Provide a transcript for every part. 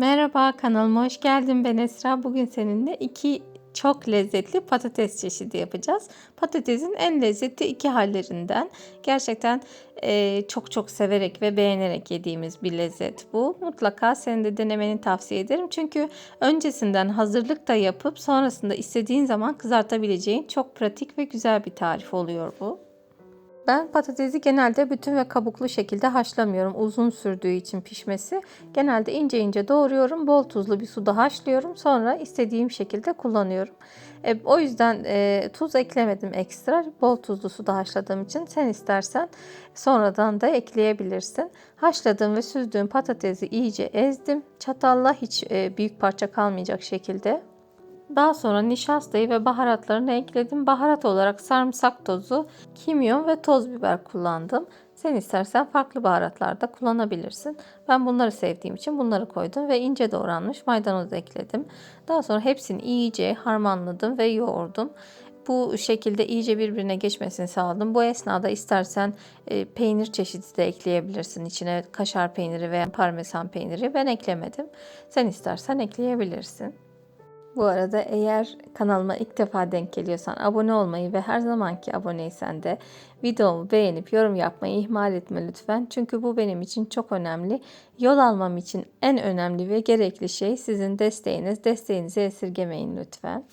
Merhaba kanalıma hoş geldin ben Esra. Bugün seninle iki çok lezzetli patates çeşidi yapacağız. Patatesin en lezzetli iki hallerinden. Gerçekten e, çok çok severek ve beğenerek yediğimiz bir lezzet bu. Mutlaka senin de denemeni tavsiye ederim. Çünkü öncesinden hazırlık da yapıp sonrasında istediğin zaman kızartabileceğin çok pratik ve güzel bir tarif oluyor bu. Ben patatesi genelde bütün ve kabuklu şekilde haşlamıyorum. Uzun sürdüğü için pişmesi. Genelde ince ince doğruyorum. Bol tuzlu bir suda haşlıyorum. Sonra istediğim şekilde kullanıyorum. E, o yüzden e, tuz eklemedim ekstra. Bol tuzlu suda haşladığım için sen istersen sonradan da ekleyebilirsin. Haşladığım ve süzdüğüm patatesi iyice ezdim. Çatalla hiç e, büyük parça kalmayacak şekilde daha sonra nişastayı ve baharatlarını ekledim. Baharat olarak sarımsak tozu, kimyon ve toz biber kullandım. Sen istersen farklı baharatlar da kullanabilirsin. Ben bunları sevdiğim için bunları koydum ve ince doğranmış maydanoz ekledim. Daha sonra hepsini iyice harmanladım ve yoğurdum. Bu şekilde iyice birbirine geçmesini sağladım. Bu esnada istersen e, peynir çeşidi de ekleyebilirsin içine. Kaşar peyniri veya parmesan peyniri. Ben eklemedim. Sen istersen ekleyebilirsin. Bu arada eğer kanalıma ilk defa denk geliyorsan abone olmayı ve her zamanki aboneysen de videomu beğenip yorum yapmayı ihmal etme lütfen. Çünkü bu benim için çok önemli. Yol almam için en önemli ve gerekli şey sizin desteğiniz. Desteğinizi esirgemeyin lütfen.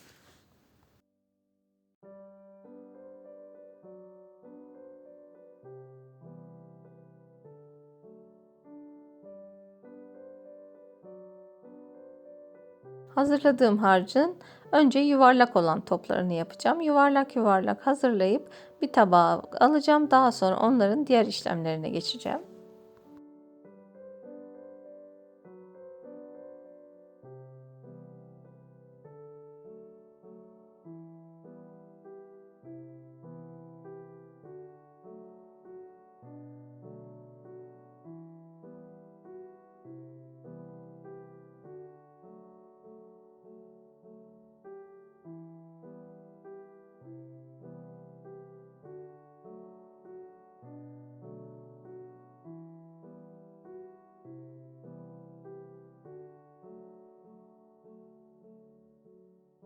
Hazırladığım harcın önce yuvarlak olan toplarını yapacağım. Yuvarlak yuvarlak hazırlayıp bir tabağa alacağım. Daha sonra onların diğer işlemlerine geçeceğim.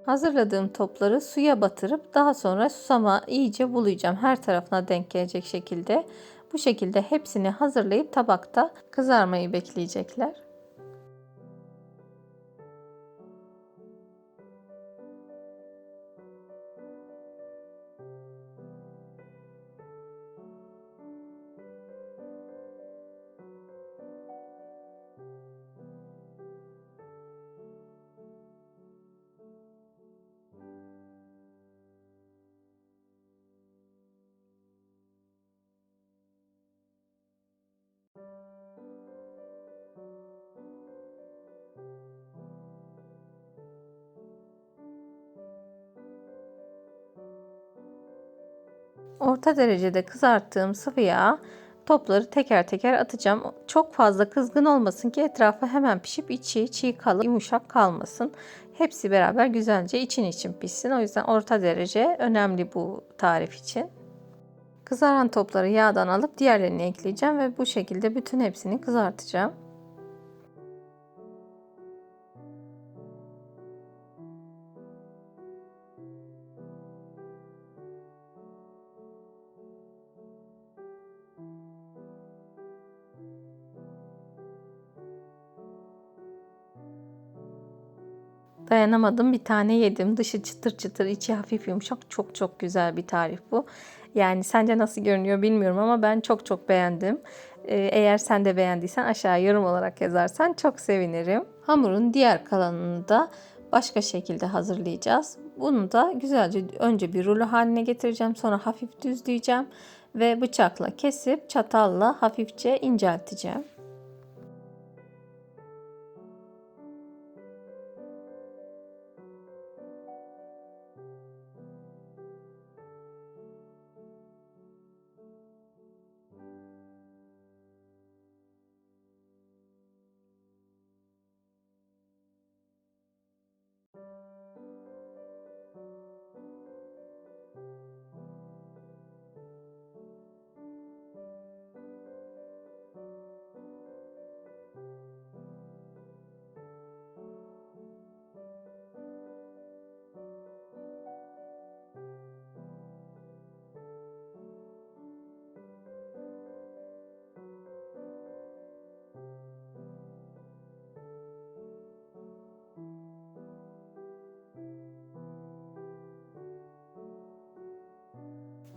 Hazırladığım topları suya batırıp daha sonra susama iyice bulayacağım. Her tarafına denk gelecek şekilde. Bu şekilde hepsini hazırlayıp tabakta kızarmayı bekleyecekler. Orta derecede kızarttığım sıvı yağ topları teker teker atacağım. Çok fazla kızgın olmasın ki etrafı hemen pişip içi çiğ kalıp yumuşak kalmasın. Hepsi beraber güzelce için için pişsin. O yüzden orta derece önemli bu tarif için. Kızaran topları yağdan alıp diğerlerini ekleyeceğim ve bu şekilde bütün hepsini kızartacağım. Dayanamadım bir tane yedim. Dışı çıtır çıtır, içi hafif yumuşak. Çok çok güzel bir tarif bu. Yani sence nasıl görünüyor bilmiyorum ama ben çok çok beğendim. Ee, eğer sen de beğendiysen aşağı yorum olarak yazarsan çok sevinirim. Hamurun diğer kalanını da başka şekilde hazırlayacağız. Bunu da güzelce önce bir rulo haline getireceğim. Sonra hafif düzleyeceğim ve bıçakla kesip çatalla hafifçe incelteceğim.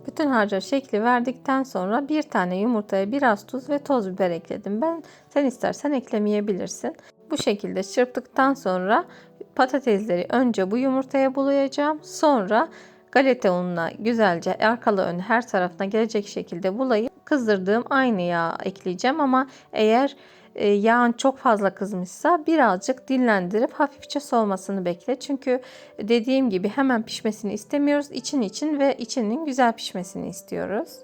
Bütün harca şekli verdikten sonra bir tane yumurtaya biraz tuz ve toz biber ekledim. Ben sen istersen eklemeyebilirsin. Bu şekilde çırptıktan sonra patatesleri önce bu yumurtaya bulayacağım. Sonra galeta ununa güzelce arkalı ön her tarafına gelecek şekilde bulayıp kızdırdığım aynı yağı ekleyeceğim ama eğer yağın çok fazla kızmışsa birazcık dinlendirip hafifçe soğumasını bekle. Çünkü dediğim gibi hemen pişmesini istemiyoruz. İçin için ve içinin güzel pişmesini istiyoruz.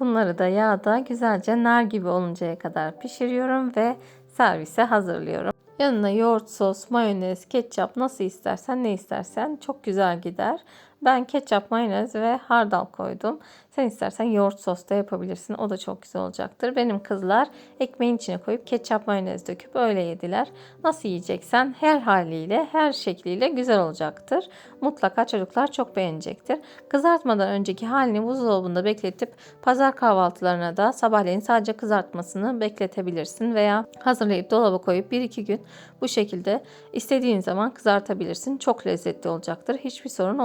Bunları da yağda güzelce nar gibi oluncaya kadar pişiriyorum ve servise hazırlıyorum. Yanına yoğurt sos, mayonez, ketçap nasıl istersen ne istersen çok güzel gider. Ben ketçap, mayonez ve hardal koydum. Sen istersen yoğurt sos da yapabilirsin. O da çok güzel olacaktır. Benim kızlar ekmeğin içine koyup ketçap, mayonez döküp öyle yediler. Nasıl yiyeceksen her haliyle, her şekliyle güzel olacaktır. Mutlaka çocuklar çok beğenecektir. Kızartmadan önceki halini buzdolabında bekletip pazar kahvaltılarına da sabahleyin sadece kızartmasını bekletebilirsin veya hazırlayıp dolaba koyup 1-2 gün bu şekilde istediğin zaman kızartabilirsin. Çok lezzetli olacaktır. Hiçbir sorun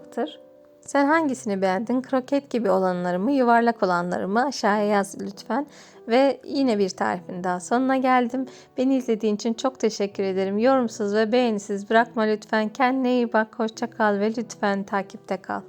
olmayacaktır. Sen hangisini beğendin? Kroket gibi olanları mı, yuvarlak olanları mı? Aşağıya yaz lütfen. Ve yine bir tarifin daha sonuna geldim. Beni izlediğin için çok teşekkür ederim. Yorumsuz ve beğenisiz bırakma lütfen. Kendine iyi bak, hoşça kal ve lütfen takipte kal.